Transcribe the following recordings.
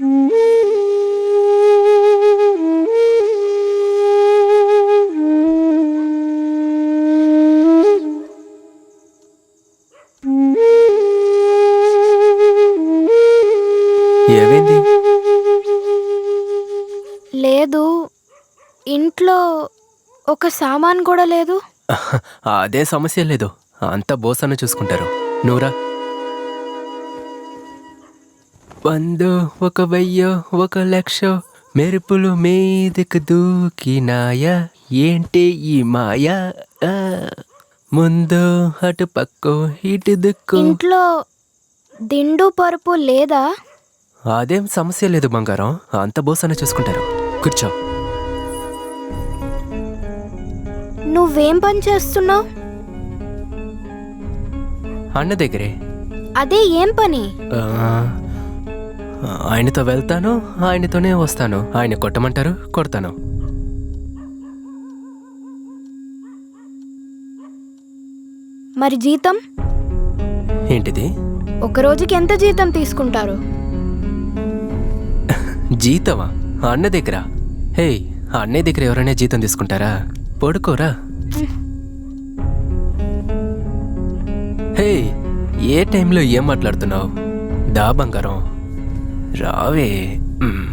ఏమైంది? లేదు. ఇంట్లో ఒక సామాన్ కూడా లేదు. అదే సమస్య లేదు. అంతా బోసన్న చూసుకుంటారు. నూరా వందో ఒక వెయ్యో ఒక లక్ష మెరుపులు మీదకు దూకినాయా. ఏంటి ఈ మాయా? ముందు అటు పక్కో ఇటు దిక్కు. ఇంట్లో దిండు పరుపు లేదా? అదేం సమస్య లేదు బంగారం. అంత బోసన్న చూసుకుంటారు. కూర్చో. నువ్వేం పని చేస్తున్నావు? అన్న దగ్గరే. అదే ఏం పని? ఆ, ఆయనతో వెళ్తాను ఆయనతోనే వస్తాను. ఆయన కొట్టమంటారు కొడతాను. మరి జీతం? ఏంటిది? ఒక రోజుకి ఎంత జీతం తీసుకుంటారు? జీతమా? అన్న దగ్గర. హే అన్నయ్య దగ్గర ఎవరైనా జీతం తీసుకుంటారా? పడుకోరా. హే ఏ టైంలో ఏం మాట్లాడుతున్నావు? దా బంగారం. రావే మ్.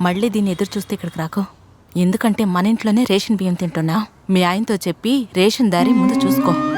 మళ్ళీ దీన్ని ఎదురు చూస్తే ఇక్కడికి రాకు. ఎందుకంటే మన ఇంట్లోనే రేషన్ బియ్యం తింటున్నా. మీ ఆయనతో చెప్పి రేషన్ దారి ముందు చూసుకో.